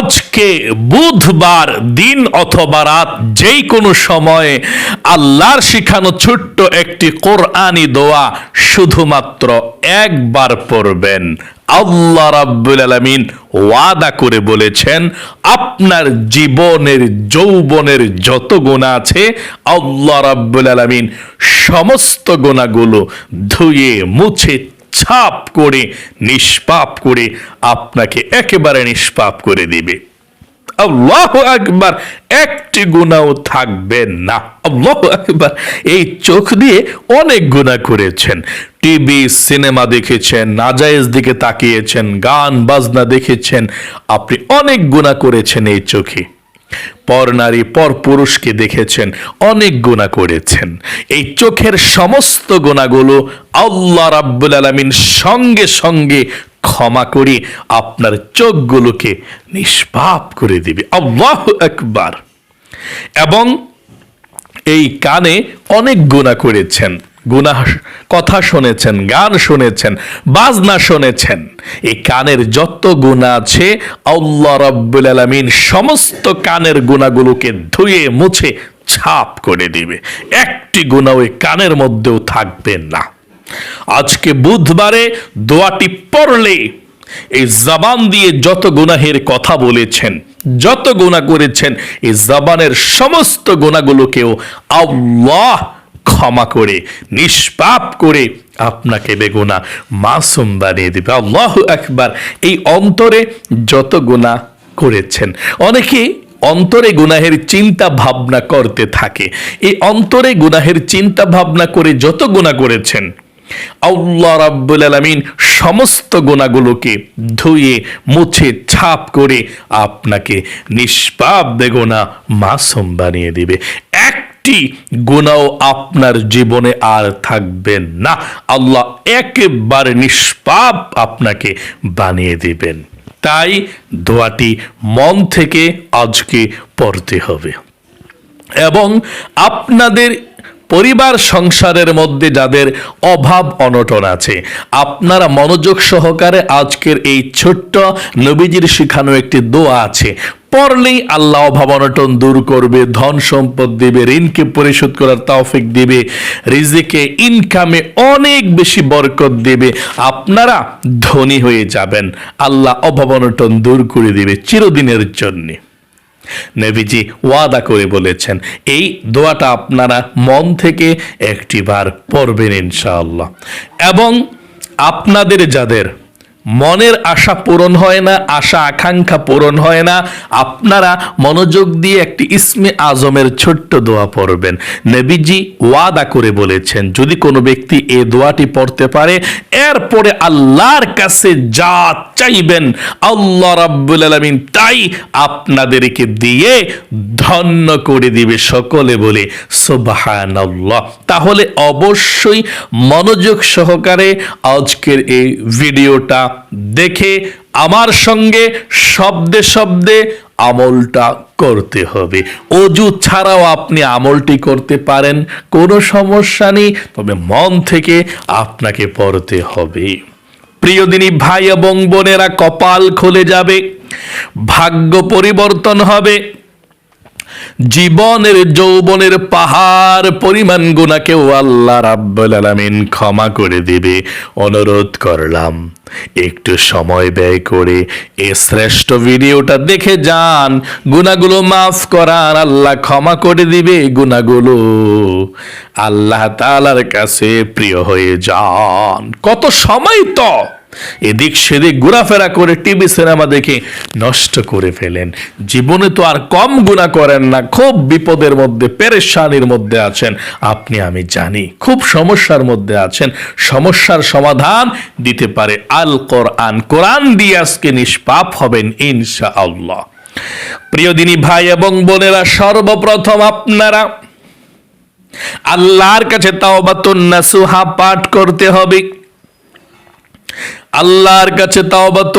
আজকে, বুধবার, দিন অথবা রাত যেই কোনো সময়ে আল্লাহর শিখানো ছোট্ট একটি কোরআনি দোয়া শুধুমাত্র একবার পড়বেন। আল্লাহ রাব্বুল আলামিন ওয়াদা করে বলেছেন, আপনার জীবনের, যৌবনের যত গুণা আছে, আল্লাহ রাব্বুল আলামিন সমস্ত গুণাগুলো ধুয়ে, মুছে ছাপ করে, নিষ্পাপ করে আপনাকে একেবারে নিষ্পাপ করে দিবে। আল্লাহ আকবার, একটি গুণাও থাকবে না। আল্লাহ আকবার, এই চোখ দিয়ে অনেক গুণা করেছেন। টিভি, সিনেমা দেখেছেন, নাজায়েজ দিকে তাকিয়েছেন, গান, বাজনা দেখেছেন। আপনি অনেক গুণা করেছেন এই চোখে। পর নারী, পর পুরুষকে দেখেছেন, অনেক গুণা করেছেন। এই চোখের সমস্ত গুণাগুলো আল্লাহ রাব্বুল আলামিন সঙ্গে সঙ্গে ক্ষমা করে, আপনার চোখগুলোকে নিষ্পাপ করে দিবে। আল্লাহ একবার এবং এই কানে অনেক গুণা করেছেন। গুনাহ কথা শুনেছেন, গান শুনেছেন, বাজনা শুনেছেন। এই কানের যত গুণা আছে, আল্লাহ রাব্বুল আলামিন সমস্ত কানের গুণাগুলোকে ধুয়ে, মুছে, ছাপ করে দিবে। একটি গুণা ওই কানের মধ্যেও থাকবে না। আজকে বুধবারে দোয়াটি পড়লে এই জবান দিয়ে যত গুনাহের কথা বলেছেন, যত গুণা করেছেন, এই জবানের সমস্ত গুণাগুলোকেও আল্লাহ ক্ষমা করে, নিষ্পাপ করে আপনাকে বেগুনা মাসুম বানিয়ে দেবে। আল্লাহ একবার এই অন্তরে যত গুণা করেছেন, অনেকে অন্তরে গুনাহের চিন্তা ভাবনা করতে থাকে। এই অন্তরে গুনাহের চিন্তা ভাবনা করে যত গুণা করেছেন, আল্লাহ রাব্বুল আলামিন সমস্ত গুণাগুলোকে ধুয়ে, মুছে, ছাপ করে আপনাকে নিষ্পাপ বেগুনা মাসুম বানিয়ে দিবে। একটি গুণাও আপনার জীবনে আর থাকবেন না। আল্লাহ একেবারে নিষ্পাপ আপনাকে বানিয়ে দিবেন। তাই দোয়াটি মন থেকে আজকে পড়তে হবে। এবং আপনাদের পরিবার সংসারের মধ্যে যাদের অভাব অনটন আছে, আপনারা মনোযোগ সহকারে আজকের এই ছোট্ট নবীজির শিখানো একটি দোয়া আছে। পড়লেই আল্লাহ অভাব অনটন দূর করবে, ধন সম্পদ দিবে, ঋণকে পরিশোধ করার তৌফিক দিবে, রিজিকে ইনকামে অনেক বেশি বরকত দিবে। আপনারা ধনী হয়ে যাবেন, আল্লাহ অভাব অনটন দূর করে দিবে চিরদিনের জন্যে। নবীজি ওয়াদা করে বলেছেন, এই দোয়াটা আপনারা মন থেকে একটিবার পড়বেন ইনশাআল্লাহ। এবং আপনাদের যাদের মনের আশা পূরণ হয় না, আশা আকাঙ্ক্ষা পূরণ হয় না। আপনারা মনোযোগ দিয়ে একটি ইসমে আজমের ছোট্ট দোয়া পড়বেন। নবীজি ওয়াদা করে বলেছেন, যদি কোনো ব্যক্তি এ দোয়াটি পড়তে পারে, এরপরে আল্লাহর কাছে যা চাইবেন, আল্লাহ রাব্বুল আলামিন তাই আপনাদেরকে দিয়ে ধন্য করে দিবে সকলে বলে, সুবহানাল্লাহ। তাহলে অবশ্যই মনোযোগ সহকারে আজকের এই ভিডিওটা দেখে আমার সঙ্গে শব্দে শব্দে আমলটা করতে হবে। অজু ছাড়াও আপনি আমলটি করতে পারেন, কোনো সমস্যা নেই, তবে মন থেকে আপনাকে পড়তে হবে। প্রিয় দিনী ভাই এবং বোনেরা কপাল খুলে যাবে, ভাগ্য পরিবর্তন হবে। জীবনের যৌবনের পাহাড় পরিমাণ গুণাকেও আল্লাহ রাব্বুল আলামিন ক্ষমা করে দিবে। অনুরোধ করলাম, একটু সময় ব্যয় করে এ শ্রেষ্ঠ ভিডিওটা দেখে যান। গুণাগুলো মাফ করার আল্লাহ ক্ষমা করে দিবে গুণাগুলো। আল্লাহ তালার কাছে প্রিয় হয়ে যান। কত সময় তো! এদিক সেদিক ঘোরাফেরা করে টিভি, সিনেমা দেখে নষ্ট করে ফেলেন। জীবনে তো আর কম গুণা করেন না, খুব বিপদের মধ্যে, পেরেশানির মধ্যে আছেন। আপনি, আমি জানি, খুব সমস্যার মধ্যে আছেন। সমস্যার সমাধান দিতে পারে আল কোরআন। কোরআন দিয়ে আজকে নিষ্পাপ হবেন ইনশা আল্লাহ প্রিয় দিনী ভাই এবং বোনেরা, সর্বপ্রথম আপনারা আল্লাহর কাছে তাওবাতুন নাসুহা পাঠ করতে হবে। আল্লাহর কাছে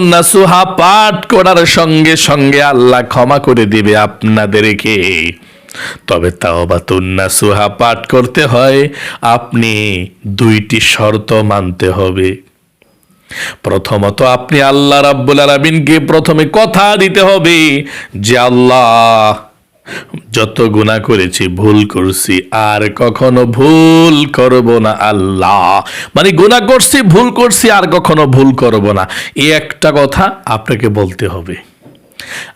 নাসুহা পাঠ করার সঙ্গে সঙ্গে আল্লাহ ক্ষমা করে দিবে আপনাদেরকে। তবে নাসুহা পাঠ করতে হয়, আপনি দুইটি শর্ত মানতে হবে। প্রথমত, আপনি আল্লাহ রাব্বুল আলামিনকে প্রথমে কথা দিতে হবে যে, আল্লাহ যত গুনাহ করেছি, ভুল করছি, আর কখনো ভুল করব না আল্লাহ। মানে গুনাহ করছি, ভুল করছি, আর কখনো ভুল করব না। এই একটা কথা আপনাকে বলতে হবে।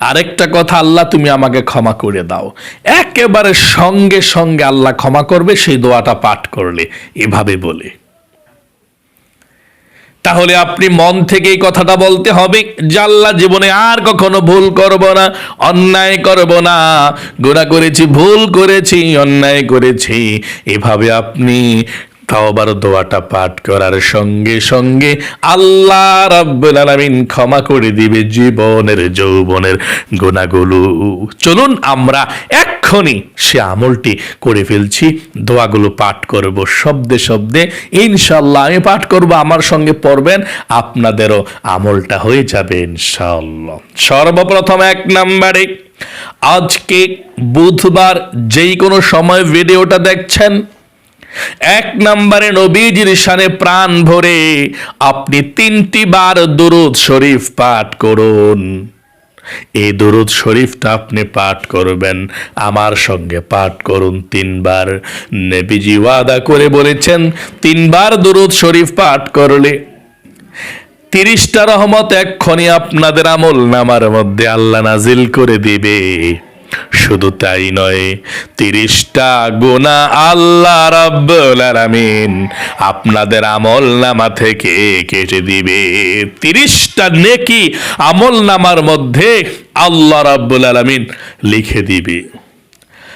আরেকটা কথা, আল্লাহ তুমি আমাকে ক্ষমা করে দাও। একেবারে সঙ্গে সঙ্গে আল্লাহ ক্ষমা করবে, সেই দোয়াটা পাঠ করলে। এভাবে বলে। তাহলে আপনি মন থেকে এই কথাটা বলতে হবে, জাল্লা জীবনে আর কখনো ভুল করব না, অন্যায় করব না। গোড়া করেছি, ভুল করেছি, অন্যায় করেছি। এভাবে আপনি তাওবার দোয়াটা পাঠ করার সঙ্গে সঙ্গে আল্লাহ রাব্বুল আলামিন ক্ষমা করে দিবে জীবনের, যৌবনের গুণাগুলো চলুন আমরা এক্ষুনি সে আমলটি করে ফেলছি, দোয়াগুলো পাঠ করব শব্দে শব্দে। ইনশাল্লাহ আমি পাঠ করব, আমার সঙ্গে পড়বেন, আপনাদেরও আমলটা হয়ে যাবে ইনশাল্লাহ সর্বপ্রথম এক নম্বরে, আজকে বুধবার যেই কোনো সময় ভিডিওটা দেখছেন এক নম্বরে নবীজির শানে প্রাণ ভরে আপনি তিনটি বার দুরুদ শরীফ পাঠ করুন। এই দুরুদ শরীফটা আপনি পাঠ করবেন, আমার সঙ্গে পাঠ করুন তিনবার। নেবিজি ওয়াদা করে বলেছেন, তিনবার দুরুদ শরীফ পাঠ করলে তিরিশটা রহমত এক্ষণি আপনাদের আমল নামার মধ্যে আল্লাহ নাজিল করে দিবে। শুধু তাই নয়, তিরিশটা গোনা আল্লাহ রাব্বুল আপনাদের আমল নামা থেকে কেটে দিবে। তিরিশটা নেকি আমল নামার মধ্যে আল্লাহ রাব্বুল আলামিন লিখে দিবে।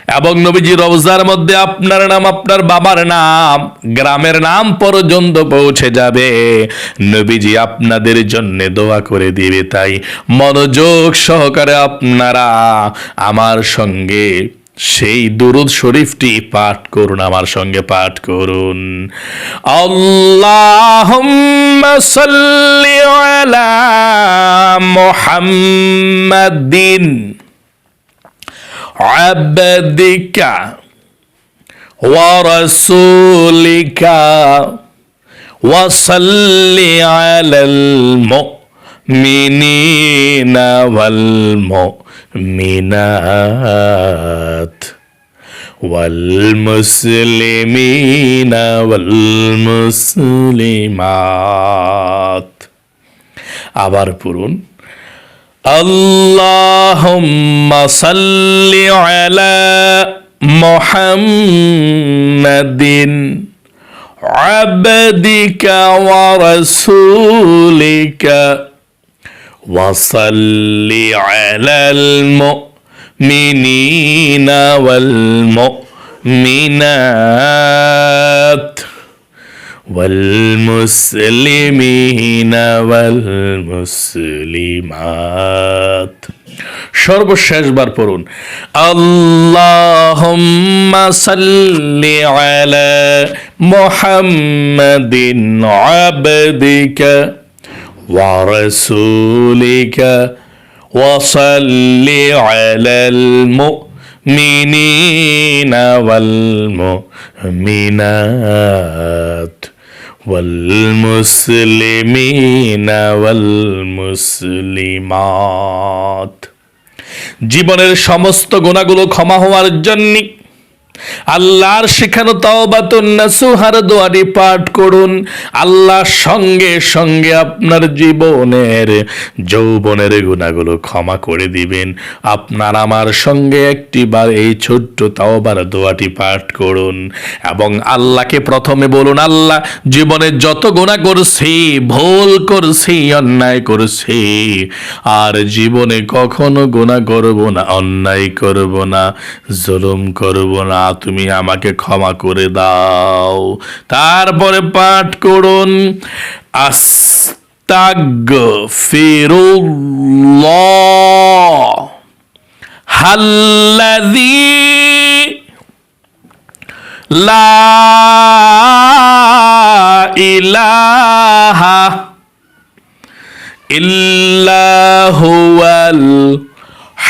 এবং নবীজি রওজার মধ্যে আপনার নাম, আপনার বাবার নাম, গ্রামের নাম পর্যন্ত পৌঁছে যাবে। নবীজি আপনাদের জন্য দোয়া করে দিবে তাই মনোযোগ সহকারে আপনারা আমার সঙ্গে সেই দুরুদ শরীফটি পাঠ করুন, আমার সঙ্গে পাঠ করুন। আল্লাহুম্মা সাল্লি আলা মুহাম্মাদিন। عبدك ورسولك وصل على المؤمنين والمؤمنات والمسلمين والمسلمات আবার পড়ুন اللهم صل على محمد عبدك ورسولك وصل على المؤمنين والمؤمنات. والمسلمين والمسلمات সর্বশেষবার পড়ুন আল্লাহুম্মা সাল্লি আলা মুহাম্মাদিন আবদিকা ওয়া রাসূলিকা وصل على المؤمنين والمؤمنات والمسلمين والمسلمات জীবনের সমস্ত গুণাগুলো ক্ষমা হওয়ার জন্য আল্লাহর শেখানো তাওবাতুন নাসুহার দোয়াটি পাঠ করুন। আল্লাহর সঙ্গে সঙ্গে আপনার জীবনের, যৌবনের গুণাগুলো ক্ষমা করে দিবেন। আপনার আমার সঙ্গে একটিবার এই ছোট্ট তাওবার দোয়াটি পাঠ করুন এবং আল্লাহকে প্রথমে বলুন, আল্লাহ, জীবনে যত গুণা করছি, ভুল করছি, অন্যায় করছি, আর জীবনে কখনো গুণা করব না, অন্যায় করব না, জুলুম করব না তুমি আমাকে ক্ষমা করে দাও। তারপরে পাঠ করুন। আস্তাগ ফিরুল্লাহ হাল্লাযী লা ইলাহা ইল্লা হুয়াল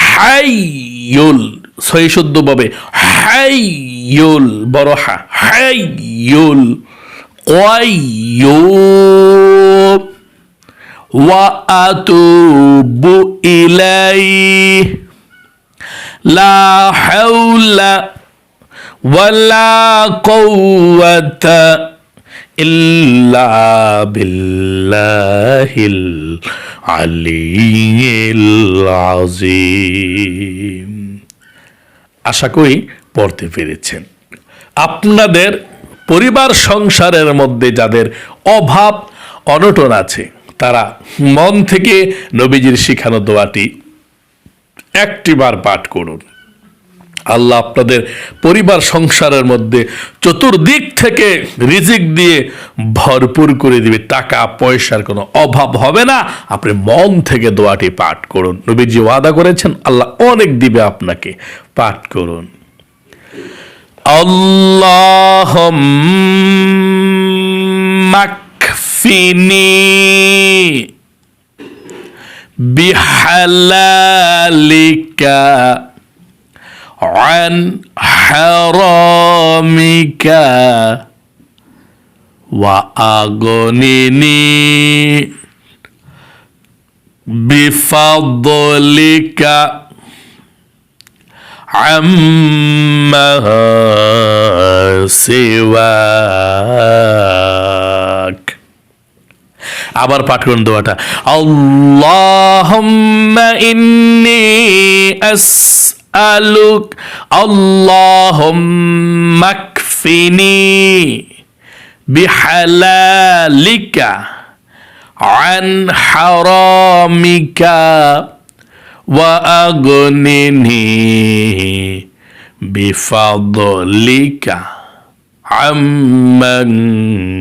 হাইয়ুল। ছয় শুদ্ধ حي بالراحة حي القيوم وأتوب إليه. لا حول ولا قوة إلا بالله العلي العظيم. আশা করি পড়তে পেরেছেন। আপনাদের পরিবার সংসারের মধ্যে যাদের অভাব, অনটন আছে, তারা মন থেকে নবীজির শিখানো দোয়াটি একটিবার পাঠ করুন। আল্লাহ আপনাদের পরিবার সংসারের মধ্যে চতুর্দিক থেকে রিজিক দিয়ে ভরপুর করে দিবে। টাকা, পয়সার কোনো অভাব হবে না। আপনি মন থেকে দোয়াটি পাঠ করুন। নবীজি ওয়াদা করেছেন, আল্লাহ অনেক দিবে আপনাকে। পাঠ করুন। اللهم اكفني بحلالك عن حرامك وأغنني بفضلك عما سواك আবার পাঠ করুন দোয়াটা আল্লাহুম্মা ইন্নি আসআলুক আল্লাহুম্মা কফিনি বিহালালিকা عن حرامك وأغنني بفضلك عمن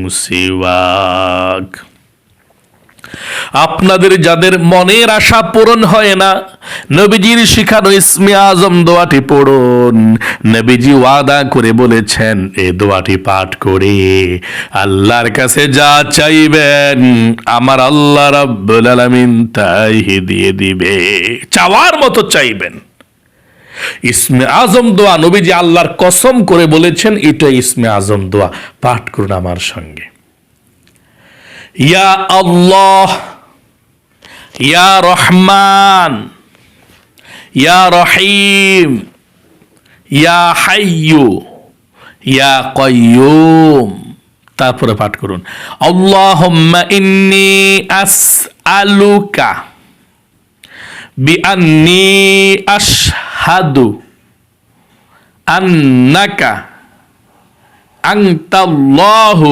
سواك. আপনাদের যাদের মনের আশা পূরণ হয় না, নবীজির শিখানো ইসমে আজম দোয়াটি পড়ুন। নবীজি ওয়াদা করে বলেছেন এই দোয়াটি পাঠ করে আল্লাহর কাছে যা চাইবেন, আমার আল্লাহ রাব্বুল আলামিন তাই দিয়ে দিবে। চাওয়ার মতো চাইবেন। ইসমে আজম দোয়া, নবীজি আল্লাহর কসম করে বলেছেন এটা ইসমে আজম দোয়া। পাঠ করুন আমার সঙ্গে। ইয়া আল্লাহ ইয়া রহমান ইয়া রহিম ইয়া হাইয়ু ইয়া কয়ুম তারপরে পাঠ করুন। আল্লাহুম্মা ইন্নি আসআলুকা বিআন্নি আশহাদু আন্নাকা আনতাল্লাহু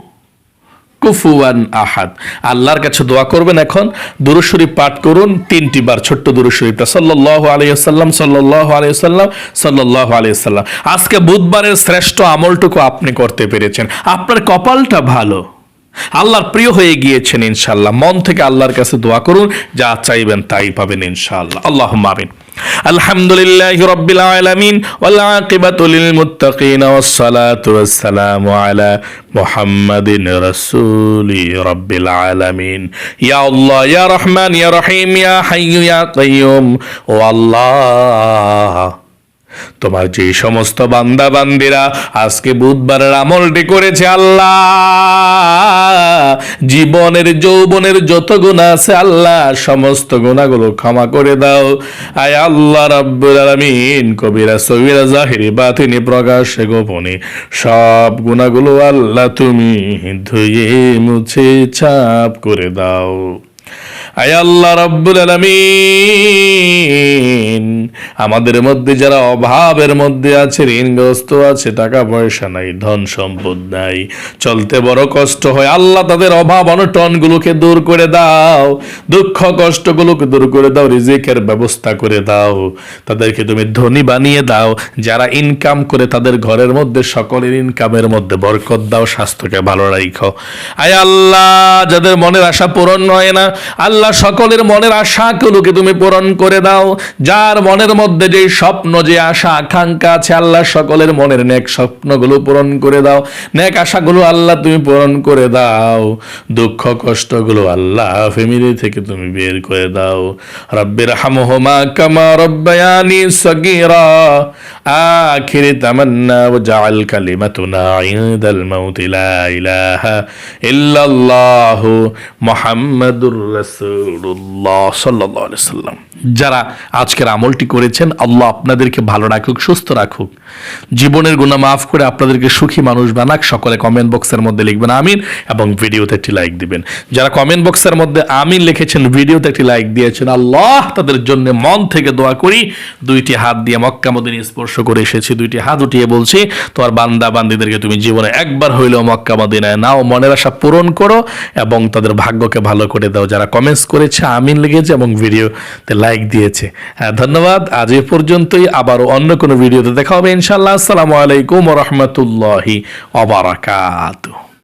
কুফুয়ান আহাদ। আল্লাহর কাছে দোয়া করবেন এখন। দুরুশরীফ পাঠ করুন তিনটি বার, ছোট্ট দুরুশরীফটা সাল্লাল্লাহু আলাইহি সাল্লাম সাল্লাল্লাহু আলাইহি সাল্লাম আজকে বুধবারের শ্রেষ্ঠ আমলটুকু আপনি করতে পেরেছেন। আপনার কপালটা ভালো। আল্লাহর প্রিয় হয়ে গিয়েছেন ইনশাআল্লাহ। মন থেকে আল্লাহর কাছে দোয়া করুন, যা চাইবেন তাই পাবেন ইনশাআল্লাহ। আল্লাহ আমিন। আলহামদুলিল্লাহ রব্বিল আলামিন ওয়াল আকিবাতু লিল মুত্তাকিন ওয়াস সালাতু ওয়াস সালামু আলা মুহাম্মাদিন রাসূলি রব্বিল আলামিন। ইয়া আল্লাহ, ইয়া রহমান, ইয়া রহিম, ইয়া হাইয়্যু ইয়া কাইয়্যুম ও আল্লাহ তোমার যে সমস্ত বান্দা বান্দিরা আজকে বুধবারের আমলটি করেছে আল্লাহ। জীবনের, যৌবনের যত গুণা আছে আল্লাহ, সমস্ত গুণাগুলো ক্ষমা করে দাও। আয় আল্লাহ রাব্বুল আলামিন, কবিরা সবিরা জাহিরি বাতিনি প্রকাশে গোপনে। সব গুণাগুলো আল্লাহ তুমি ধুয়ে মুছে ছাপ করে দাও। আয় রব্বুল আলামিন। আমাদের মধ্যে যারা অভাবের মধ্যে আছে, ঋণগ্রস্ত আছে, টাকা পয়সা নাই, ধন সম্পদ নাই, চলতে বড় কষ্ট হয়, আল্লাহ তাদের অভাব অনটনগুলোকে দূর করে দাও, দুঃখ কষ্টগুলোকে দূর করে দাও, রিজিকের ব্যবস্থা করে দাও, তাদেরকে তুমি ধনী বানিয়ে দাও, যারা ইনকাম করে তাদের ঘরের মধ্যে, সকলের ইনকামের মধ্যে বরকত দাও, স্বাস্থ্যকে ভালো রাখো আয় আল্লাহ, যাদের মনের আশা পূরণ হয় না, আল্লাহ আল্লাহ সকলের মনের আশাগুলোকে তুমি পূরণ করে দাও। যার মনের মধ্যে যে স্বপ্ন, যে আশা, আকাঙ্ক্ষা আছে, আল্লাহ সকলের মনের নেক স্বপ্নগুলো পূরণ করে দাও। নেক আশাগুলো আল্লাহ তুমি পূরণ করে দাও। দুঃখ, কষ্টগুলো আল্লাহ ফ্যামিলি থেকে তুমি বের করে দাও। রব্বির হামহুমা কামা রব্বায়ানি সগীরা। আখির সাল্লাম। যারা আজকের আমলটি করেছেন, আল্লাহ আপনাদেরকে ভালো রাখুক, সুস্থ রাখুক। জীবনের গুণা মাফ করে আপনাদেরকে সুখী মানুষ বানাক। সকলে কমেন্ট বক্সের মধ্যে লিখবেন আমিন এবং ভিডিওতে একটি লাইক দিবেন। যারা কমেন্ট বক্সের মধ্যে আমিন লিখেছেন, ভিডিওতে একটি লাইক দিয়েছেন, আল্লাহ তাদের জন্য মন থেকে দোয়া করি। দুইটি হাত দিয়ে মক্কা মদিনী স্পর্শ করে এসেছি, দুইটি হাত উঠিয়ে বলছি তোমার বান্দা বান্দিদেরকে তুমি জীবনে একবার হইলেও মক্কা মদিনায় নাও, মনের আশা পূরণ করো এবং তাদের ভাগ্যকে ভালো করে দাও। যারা কমেন্টস করেছে, আমিন লেগেছে এবং ভিডিওতে লাইক দিয়েছে। হ্যাঁ ধন্যবাদ। আজ এ পর্যন্তই। আবারও অন্য কোনো ভিডিওতে দেখা হবে। ইনশাল্লাহ আসসালামু আলাইকুম রহমতুল্লাহি অবরাকাতু